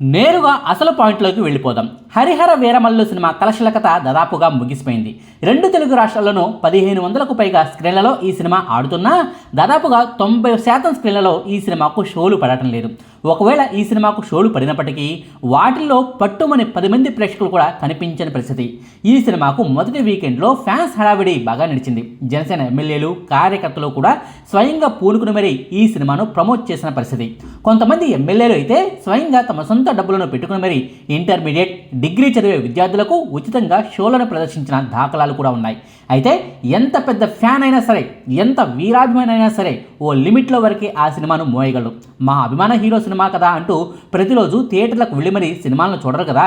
నేరుగా అసలు పాయింట్లోకి వెళ్ళిపోదాం. హరిహర వీరమల్లు సినిమా కలశల కథ దాదాపుగా ముగిసిపోయింది. రెండు తెలుగు రాష్ట్రాల్లోనూ పదిహేను వందలకు పైగా స్క్రీన్లలో ఈ సినిమా ఆడుతున్నా దాదాపుగా తొంభై శాతం స్క్రీన్లలో ఈ సినిమాకు షోలు పడటం లేదు. ఒకవేళ ఈ సినిమాకు షోలు పడినప్పటికీ వాటిల్లో పట్టుమని పది మంది ప్రేక్షకులు కూడా కనిపించని పరిస్థితి. ఈ సినిమాకు మొదటి వీకెండ్లో ఫ్యాన్స్ హడావిడి బాగా నడిచింది. జనసేన ఎమ్మెల్యేలు కార్యకర్తలు కూడా స్వయంగా పూనుకుని మరీ ఈ సినిమాను ప్రమోట్ చేసిన పరిస్థితి. కొంతమంది ఎమ్మెల్యేలు అయితే స్వయంగా తమ సొంత డబ్బులను పెట్టుకుని మరీ ఇంటర్మీడియట్ డిగ్రీ చదివే విద్యార్థులకు ఉచితంగా షోలను ప్రదర్శించిన దాఖలాలు కూడా ఉన్నాయి. అయితే ఎంత పెద్ద ఫ్యాన్ అయినా సరే ఎంత వీరాభిమాని అయినా సరే ఓ లిమిట్లో వరకే ఆ సినిమాను మోయగలరు. మా అభిమాన హీరో సినిమా కదా అంటూ ప్రతిరోజు థియేటర్లకు వెళ్ళి మరీ సినిమాలను చూడరు కదా.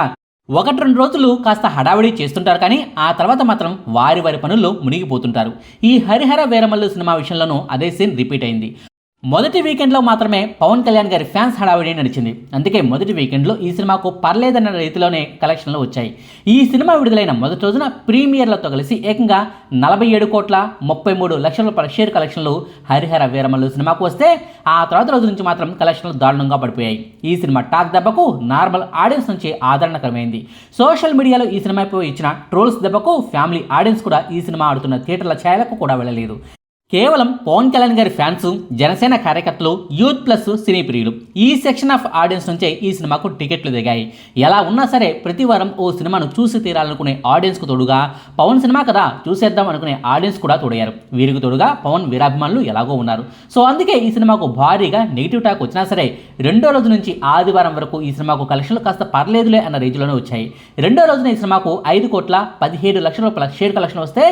ఒకటి రెండు రోజులు కాస్త హడావిడి చేస్తుంటారు కానీ ఆ తర్వాత మాత్రం వారి వారి పనుల్లో మునిగిపోతుంటారు. ఈ హరిహర వీరమల్లు సినిమా విషయంలోనూ అదే సీన్ రిపీట్ అయింది. మొదటి వీకెండ్లో మాత్రమే పవన్ కళ్యాణ్ గారి ఫ్యాన్స్ హడావిడి నడిచింది. అందుకే మొదటి వీకెండ్లో ఈ సినిమాకు పర్లేదన్న రీతిలోనే కలెక్షన్లు వచ్చాయి. ఈ సినిమా విడుదలైన మొదటి రోజున ప్రీమియర్లతో కలిసి ఏకంగా నలభై ఏడు కోట్ల ముప్పై మూడు లక్షల రూపాయల షేర్ కలెక్షన్లు హరిహర వీరమల్లు సినిమాకు వస్తే ఆ తర్వాత రోజు నుంచి మాత్రం కలెక్షన్లు దారుణంగా పడిపోయాయి. ఈ సినిమా టాక్ దెబ్బకు నార్మల్ ఆడియన్స్ నుంచి ఆదరణకరమైంది సోషల్ మీడియాలో ఈ సినిమాపై ఇచ్చిన ట్రోల్స్ దెబ్బకు ఫ్యామిలీ ఆడియన్స్ కూడా ఈ సినిమా ఆడుతున్న థియేటర్ల ఛాయలకు కూడా వెళ్ళలేదు. కేవలం పవన్ కళ్యాణ్ గారి ఫ్యాన్స్ జనసేన కార్యకర్తలు యూత్ ప్లస్ సినీ ప్రియులు ఈ సెక్షన్ ఆఫ్ ఆడియన్స్ నుంచే ఈ సినిమాకు టికెట్లు దిగాయి. ఎలా ఉన్నా సరే ప్రతి వారం ఓ సినిమాను చూసి తీరాలనుకునే ఆడియన్స్కు తోడుగా పవన్ సినిమా కదా చూసేద్దాం అనుకునే ఆడియన్స్ కూడా తోడయ్యారు. వీరికి తోడుగా పవన్ వీరాభిమానులు ఎలాగో ఉన్నారు. సో అందుకే ఈ సినిమాకు భారీగా నెగిటివ్ టాక్ వచ్చినా సరే రెండో రోజు నుంచి ఆదివారం వరకు ఈ సినిమాకు కలెక్షన్లు కాస్త పర్లేదులే అన్న రేంజ్లోనే వచ్చాయి. రెండో రోజున ఈ సినిమాకు ఐదు కోట్ల పదిహేడు లక్షల రూపాయల షేర్ కలెక్షన్ వస్తే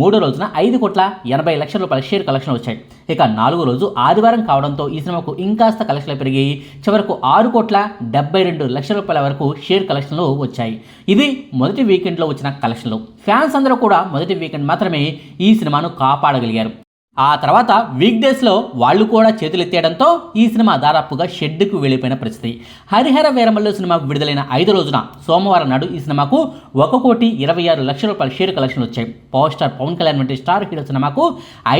మూడో రోజున ఐదు కోట్ల ఎనభై లక్షల రూపాయల షేర్ కలెక్షన్ వచ్చాయి. ఇక నాలుగో రోజు ఆదివారం కావడంతో ఈ సినిమాకు ఇంకాస్త కలెక్షన్లు పెరిగి చివరకు ఆరు కోట్ల డెబ్బై రెండు లక్షల రూపాయల వరకు షేర్ కలెక్షన్లు వచ్చాయి. ఇది మొదటి వీకెండ్లో వచ్చిన కలెక్షన్లు. ఫ్యాన్స్ అందరూ కూడా మొదటి వీకెండ్ మాత్రమే ఈ సినిమాను కాపాడగలిగారు. ఆ తర్వాత వీక్ డేస్లో వాళ్ళు కూడా చేతులెత్తేయడంతో ఈ సినిమా దాదాపుగా షెడ్డుకు వెళ్ళిపోయిన పరిస్థితి. హరిహర వీరమల్లు సినిమా విడుదలైన ఐదు రోజున సోమవారం నాడు ఈ సినిమాకు ఒక కోటి ఇరవై ఆరు లక్షల రూపాయల షేర్ కలెక్షన్లు వచ్చాయి. పవర్ స్టార్ పవన్ కళ్యాణ్ వంటి స్టార్ హీరో సినిమాకు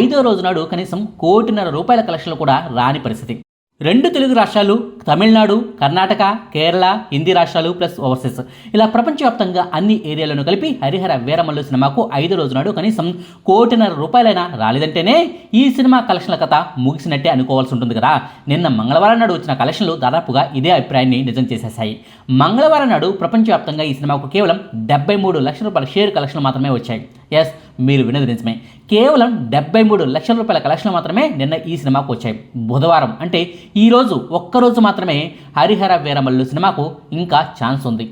ఐదో రోజు నాడు కనీసం కోటిన్నర రూపాయల కలెక్షన్లు కూడా రాని పరిస్థితి. రెండు తెలుగు రాష్ట్రాలు తమిళనాడు కర్ణాటక కేరళ హిందీ రాష్ట్రాలు ప్లస్ ఓవర్సీస్. ఇలా ప్రపంచవ్యాప్తంగా అన్ని ఏరియాలను కలిపి హరిహర వీరమల్లు సినిమాకు ఐదు రోజు నాడు కనీసం కోటిన్నర రూపాయలైనా రాలేదంటేనే ఈ సినిమా కలెక్షన్ల కథ ముగిసినట్టే అనుకోవాల్సి ఉంటుంది కదా. నిన్న మంగళవారం నాడు వచ్చిన కలెక్షన్లు దాదాపుగా ఇదే అభిప్రాయాన్ని నిజం చేసేశాయి. మంగళవారం నాడు ప్రపంచవ్యాప్తంగా ఈ సినిమాకు కేవలం డెబ్బై మూడు లక్షల రూపాయల షేర్ కలెక్షన్లు మాత్రమే వచ్చాయి. ఎస్ మీరు వినది నిజమే. కేవలం డెబ్బై మూడు లక్షల రూపాయల కలెక్షన్లు మాత్రమే నిన్న ఈ సినిమాకు వచ్చాయి. బుధవారం అంటే ఈరోజు ఒక్కరోజు మాత్రమే హరిహర వీరమల్లు సినిమాకు ఇంకా ఛాన్స్ ఉంది.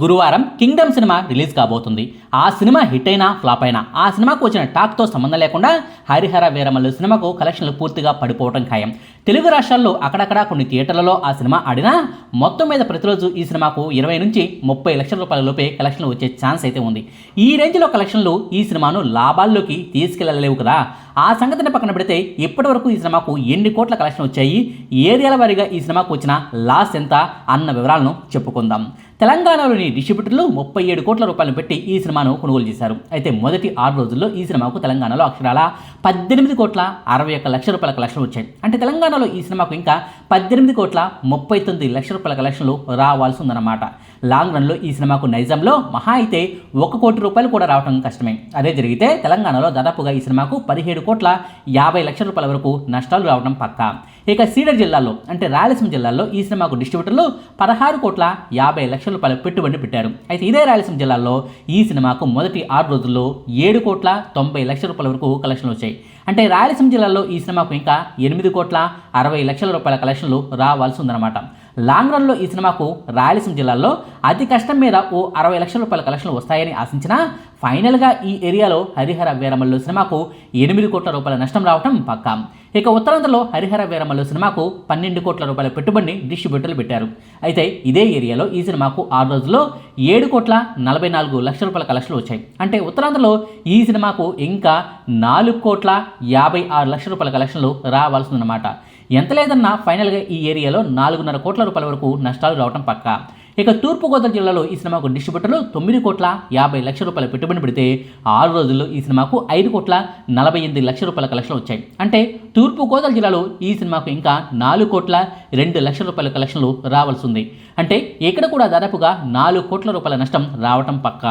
గురువారం కింగ్డమ్ సినిమా రిలీజ్ కాబోతుంది. ఆ సినిమా హిట్ అయినా ఫ్లాప్ అయినా ఆ సినిమాకు వచ్చిన టాక్తో సంబంధం లేకుండా హరిహర వీరమల్లు సినిమాకు కలెక్షన్లు పూర్తిగా పడిపోవడం ఖాయం. తెలుగు రాష్ట్రాల్లో అక్కడక్కడ కొన్ని థియేటర్లలో ఆ సినిమా ఆడినా మొత్తం మీద ప్రతిరోజు ఈ సినిమాకు ఇరవై నుంచి ముప్పై లక్షల రూపాయల లోపే కలెక్షన్లు వచ్చే ఛాన్స్ అయితే ఉంది. ఈ రేంజ్లో కలెక్షన్లు ఈ సినిమాను లాభాల్లోకి తీసుకెళ్ళలేవు కదా. ఆ సంగతిని పక్కన పెడితే ఇప్పటి వరకు ఈ సినిమాకు ఎన్ని కోట్ల కలెక్షన్ వచ్చాయి ఏరియాల వారీగా ఈ సినిమాకు వచ్చిన లాస్ ఎంత అన్న వివరాలను చెప్పుకుందాం. తెలంగాణలోని డిస్ట్రిబ్యూటర్లు ముప్పై ఏడు కోట్ల రూపాయలు పెట్టి ఈ సినిమాను కొనుగోలు చేశారు. అయితే మొదటి ఆరు రోజుల్లో ఈ సినిమాకు తెలంగాణలో అక్షరాల పద్దెనిమిది కోట్ల అరవై ఒక్క లక్షల రూపాయల కలెక్షన్ వచ్చాయి. అంటే తెలంగాణలో ఈ సినిమాకు ఇంకా పద్దెనిమిది కోట్ల ముప్పై తొమ్మిది లక్షల రూపాయల కలెక్షన్లు రావాల్సి ఉందన్నమాట. లాంగ్ రన్లో ఈ సినిమాకు నైజాంలో మహా అయితే ఒక కోటి రూపాయలు కూడా రావడం కష్టమే. అదే జరిగితే తెలంగాణలో దాదాపుగా ఈ సినిమాకు పదిహేడు కోట్ల యాభై లక్షల రూపాయల వరకు నష్టాలు రావడం పక్కా. ఇక సీడర్ జిల్లాలో అంటే రాయలసీమ జిల్లాలో ఈ సినిమాకు డిస్ట్రిబ్యూటర్లు పదహారు కోట్ల యాభై లక్షల రూపాయల పెట్టుబడి పెట్టారు. అయితే ఇదే రాయలసీమ జిల్లాలో ఈ సినిమాకు మొదటి ఆరు రోజుల్లో ఏడు కోట్ల తొంభై లక్షల రూపాయల వరకు కలెక్షన్లు వచ్చాయి. అంటే రాయలసీమ జిల్లాలో ఈ సినిమాకు ఇంకా ఎనిమిది కోట్ల అరవై లక్షల రూపాయల కలెక్షన్లు రావాల్సి ఉందన్నమాట. లాంగ్ రన్లో ఈ సినిమాకు రాయలసీమ జిల్లాలో అతి కష్టం మీద ఓ అరవై లక్షల రూపాయల కలెక్షన్లు వస్తాయని ఆశించిన ఫైనల్గా ఈ ఏరియాలో హరిహర వీరమల్లు సినిమాకు ఎనిమిది కోట్ల రూపాయల నష్టం రావటం పక్కా. ఇక ఉత్తరాంధ్రలో హరిహర వీరమల్లు సినిమాకు పన్నెండు కోట్ల రూపాయల పెట్టుబడిని డిస్ట్రిబ్యూటర్లు పెట్టారు. అయితే ఇదే ఏరియాలో ఈ సినిమాకు ఆరు రోజుల్లో ఏడు కోట్ల నలభై నాలుగు లక్షల రూపాయల కలెక్షన్లు వచ్చాయి. అంటే ఉత్తరాంధ్రలో ఈ సినిమాకు ఇంకా నాలుగు కోట్ల యాభై ఆరు లక్షల రూపాయల కలెక్షన్లు రావాల్సిందన్నమాట. ఎంత లేదన్నా ఫైనల్గా ఈ ఏరియాలో నాలుగున్నర కోట్ల రూపాయల వరకు నష్టాలు రావటం పక్కా. ఇక తూర్పుగోదావరి జిల్లాలో ఈ సినిమాకు డిస్ట్రిబ్యూటర్లు తొమ్మిది కోట్ల యాభై లక్షల రూపాయల పెట్టుబడి పెడితే ఆరు రోజుల్లో ఈ సినిమాకు ఐదు కోట్ల నలభై ఎనిమిది లక్షల రూపాయల కలెక్షన్లు వచ్చాయి. అంటే తూర్పుగోదావరి జిల్లాలో ఈ సినిమాకు ఇంకా నాలుగు కోట్ల రెండు లక్షల రూపాయల కలెక్షన్లు రావాల్సి ఉంది. అంటే ఇక్కడ కూడా దాదాపుగా నాలుగు కోట్ల రూపాయల నష్టం రావటం పక్క.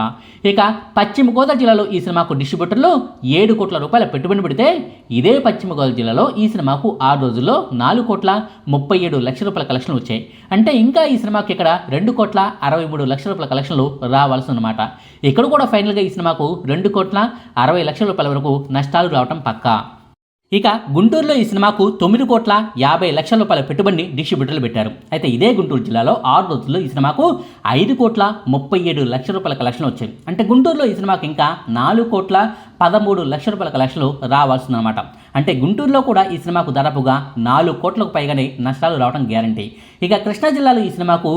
ఇక పశ్చిమ గోదావరి జిల్లాలో ఈ సినిమాకు డిస్ట్రిబ్యూటర్లు ఏడు కోట్ల రూపాయల పెట్టుబడి పెడితే ఇదే పశ్చిమ గోదావరి జిల్లాలో ఈ సినిమాకు ఆరు రోజుల్లో నాలుగు కోట్ల ముప్పై ఏడు లక్షల రూపాయల కలెక్షన్లు వచ్చాయి. అంటే ఇంకా ఈ సినిమాకి ఇక్కడ రెండు రెండు కోట్ల అరవై మూడు లక్షల రూపాయల కలెక్షన్లు రావాల్సి ఉన్నమాట ఇక్కడ కూడా ఫైనల్గా ఈ సినిమాకు రెండు కోట్ల అరవై లక్షల రూపాయల వరకు నష్టాలు రావటం పక్కా. ఇక గుంటూరులో ఈ సినిమాకు తొమ్మిది కోట్ల యాభై లక్షల రూపాయల పెట్టుబడిని డిస్ట్రిబ్యూటర్లు పెట్టారు. అయితే ఇదే గుంటూరు జిల్లాలో ఆరు రోజుల్లో ఈ సినిమాకు ఐదు కోట్ల ముప్పై ఏడు లక్షల రూపాయల కలెక్షన్ వచ్చాయి. అంటే గుంటూరులో ఈ సినిమాకి ఇంకా నాలుగు కోట్ల పదమూడు లక్షల రూపాయల కలెక్షన్లు రావాల్సిందనమాట అంటే గుంటూరులో కూడా ఈ సినిమాకు దాదాపుగా నాలుగు కోట్లకు పైగానే నష్టాలు రావడం గ్యారంటీ. ఇక కృష్ణా జిల్లాలో ఈ సినిమాకు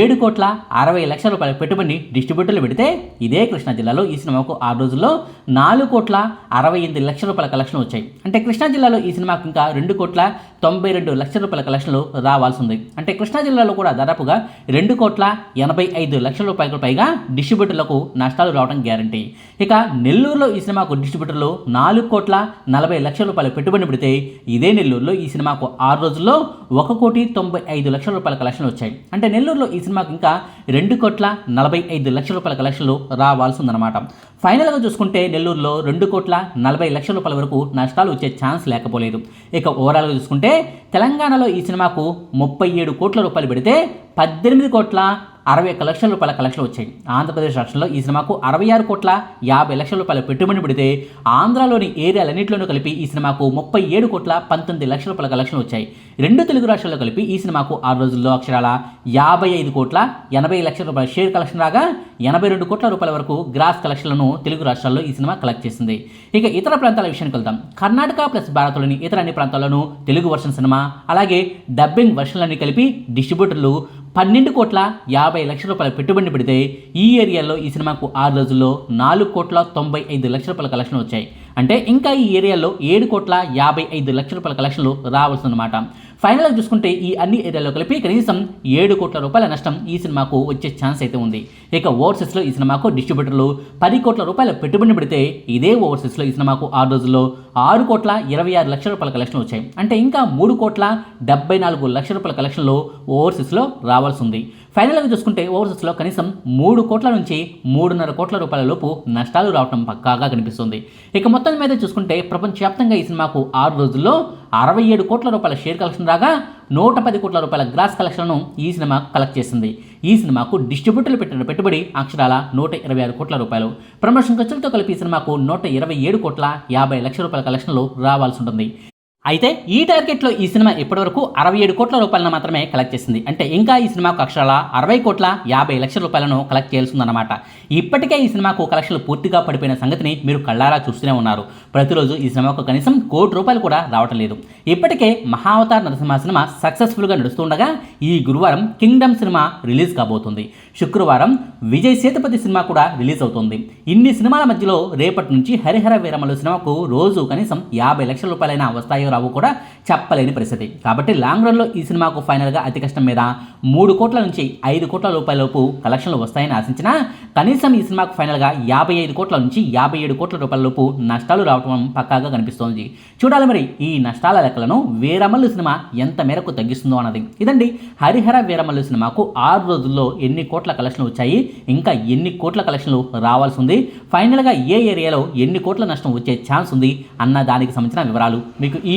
ఏడు కోట్ల అరవై లక్షల రూపాయల పెట్టుబడిని డిస్ట్రిబ్యూటర్లు పెడితే ఇదే కృష్ణా జిల్లాలో ఈ సినిమాకు ఆరు రోజుల్లో నాలుగు కోట్ల అరవై ఎనిమిది లక్షల రూపాయల కలెక్షన్ వచ్చాయి. అంటే కృష్ణా జిల్లాలో ఈ సినిమాకు ఇంకా రెండు కోట్ల తొంభై రెండు లక్షల రూపాయల కలెక్షన్లు రావాల్సి ఉంది. అంటే కృష్ణా జిల్లాలో కూడా దాదాపుగా రెండు కోట్ల ఎనభై ఐదు లక్షల రూపాయలకు పైగా డిస్ట్రిబ్యూటర్లకు నష్టాలు రావడం గ్యారంటీ. ఇక నెల్లూరులో ఈ సినిమాకు డిస్ట్రిబ్యూటర్లు నాలుగు కోట్ల నలభై లక్షల రూపాయల పెట్టుబడి పెడితే ఇదే నెల్లూరులో ఈ సినిమాకు ఆరు రోజుల్లో ఒక కోటి తొంభై ఐదు లక్షల రూపాయల కలెక్షన్లు వచ్చాయి. అంటే నెల్లూరులో ఈ సినిమాకు ఇంకా రెండు కోట్ల నలభై ఐదు లక్షల రూపాయల కలెక్షన్లు రావాల్సి ఉందన్నమాట ఫైనల్గా చూసుకుంటే నెల్లూరులో రెండు కోట్ల నలభై లక్షల రూపాయల వరకు నష్టాలు వచ్చే ఛాన్స్ లేకపోలేదు. ఇక ఓవరాల్గా చూసుకుంటే తెలంగాణలో ఈ సినిమాకు ముప్పై ఏడు కోట్ల రూపాయలు పెడితే పద్దెనిమిది కోట్ల అరవై ఒక్క లక్షల రూపాయల కలెక్షన్లు వచ్చాయి. ఆంధ్రప్రదేశ్ రాష్ట్రంలో ఈ సినిమాకు అరవై ఆరు కోట్ల యాభై లక్షల రూపాయల పెట్టుబడి పెడితే ఆంధ్రాలోని ఏరియాలన్నింటిలోనూ కలిపి ఈ సినిమాకు ముప్పై ఏడు కోట్ల పంతొమ్మిది లక్షల రూపాయల కలెక్షన్లు వచ్చాయి. రెండు తెలుగు రాష్ట్రాల్లో కలిపి ఈ సినిమాకు ఆరు రోజుల్లో అక్షరాల యాభై ఐదు కోట్ల ఎనభై లక్షల రూపాయల షేర్ కలెక్షన్ రాగా ఎనభై రెండు కోట్ల రూపాయల వరకు గ్రాస్ కలెక్షన్లను తెలుగు రాష్ట్రాల్లో ఈ సినిమా కలెక్ట్ చేసింది. ఇక ఇతర ప్రాంతాల విషయానికి వెళ్దాం. కర్ణాటక ప్లస్ భారత్లోని ఇతర అన్ని ప్రాంతాల్లోనూ తెలుగు వర్షన్ సినిమా అలాగే డబ్బింగ్ వర్షన్లన్నీ కలిపి డిస్ట్రిబ్యూటర్లు పన్నెండు కోట్ల యాభై లక్షల రూపాయల పెట్టుబడిని పెడితే ఈ ఏరియాలో ఈ సినిమాకు ఆరు రోజుల్లో నాలుగు కోట్ల తొంభై ఐదు లక్షల రూపాయల కలెక్షన్ వచ్చాయి. అంటే ఇంకా ఈ ఏరియాలో ఏడు కోట్ల యాభై ఐదు లక్షల రూపాయల కలెక్షన్లు రావాల్సి అన్నమాట ఫైనల్గా చూసుకుంటే ఈ అన్ని ఏరియాలో కలిపి కనీసం ఏడు కోట్ల రూపాయల నష్టం ఈ సినిమాకు వచ్చే ఛాన్స్ అయితే ఉంది. ఇక ఓవర్సీస్లో ఈ సినిమాకు డిస్ట్రిబ్యూటర్లు పది కోట్ల రూపాయల పెట్టుబడిని పెడితే ఇదే ఓవర్సీస్లో ఈ సినిమాకు ఆరు రోజుల్లో ఆరు కోట్ల ఇరవై ఆరు లక్షల రూపాయల కలెక్షన్లు వచ్చాయి. అంటే ఇంకా మూడు కోట్ల డెబ్బై నాలుగు లక్షల రూపాయల కలెక్షన్లు ఓవర్సీస్లో రావాల్సి ఉంది. ఫైనల్గా చూసుకుంటే ఓవర్సీస్లో కనీసం మూడు కోట్ల నుంచి మూడున్నర కోట్ల రూపాయల లోపు నష్టాలు రావడం పక్కాగా కనిపిస్తుంది. ఇక మొత్తం మొత్తం మీద చూసుకుంటే ప్రపంచవ్యాప్తంగా ఈ సినిమాకు ఆరు రోజుల్లో అరవై ఏడు కోట్ల రూపాయల షేర్ కలెక్షన్ రాగా నూట పది కోట్ల రూపాయల గ్రాస్ కలెక్షన్ను ఈ సినిమా కలెక్ట్ చేసింది. ఈ సినిమాకు డిస్ట్రిబ్యూటర్లు పెట్టిన పెట్టుబడి అక్షరాల నూట ఇరవై ఆరు కోట్ల రూపాయలు. ప్రమోషన్ ఖర్చులతో కలిపి ఈ సినిమాకు నూట ఇరవై ఏడు కోట్ల యాభై లక్షల రూపాయల కలెక్షన్లు రావాల్సి ఉంటుంది. అయితే ఈ టార్గెట్లో ఈ సినిమా ఇప్పటివరకు అరవై ఏడు కోట్ల రూపాయలను మాత్రమే కలెక్ట్ చేసింది. అంటే ఇంకా ఈ సినిమాకు అక్షరాల అరవై కోట్ల యాభై లక్షల రూపాయలను కలెక్ట్ చేయాల్సిందనమాట ఇప్పటికే ఈ సినిమాకు కలెక్షన్లు పూర్తిగా పడిపోయిన సంగతిని మీరు కళ్ళారా చూస్తూనే ఉన్నారు. ప్రతిరోజు ఈ సినిమాకు కనీసం కోటి రూపాయలు కూడా రావటం లేదు. ఇప్పటికే మహావతార్ నరసింహ సినిమా సక్సెస్ఫుల్గా నడుస్తుండగా ఈ గురువారం కింగ్డమ్ సినిమా రిలీజ్ కాబోతుంది. శుక్రవారం విజయ్ సేతుపతి సినిమా కూడా రిలీజ్ అవుతుంది. ఇన్ని సినిమాల మధ్యలో రేపటి నుంచి హరిహర వీరమలు సినిమాకు రోజు కనీసం యాభై లక్షల రూపాయలైనా వస్తాయో రావు కూడా చెప్పలేని పరిస్థితి. కాబట్టి లాంగ్ రన్లో ఈ సినిమాకు ఫైనల్గా అతి కష్టం మీద మూడు కోట్ల నుంచి ఐదు కోట్ల రూపాయలలోపు కలెక్షన్లు వస్తాయని ఆశించినా కనీసం ఈ సినిమాకు ఫైనల్గా యాభై ఐదు కోట్ల నుంచి యాభై ఏడు కోట్ల రూపాయలలోపు నష్టాలు రావడం పక్కాగా కనిపిస్తోంది. చూడాలి మరి ఈ నష్టాల లెక్కలను వీరమల్లు సినిమా ఎంత మేరకు తగ్గిస్తుందో అన్నది. ఇదండి హరిహర వీరమల్లు సినిమాకు ఆరు రోజుల్లో ఎన్ని కోట్ల కలెక్షన్లు వచ్చాయి ఇంకా ఎన్ని కోట్ల కలెక్షన్లు రావాల్సి ఉంది ఫైనల్గా ఏ ఏరియాలో ఎన్ని కోట్ల నష్టం వచ్చే ఛాన్స్ ఉంది అన్న దానికి సంబంధించిన వివరాలు మీకు ఈ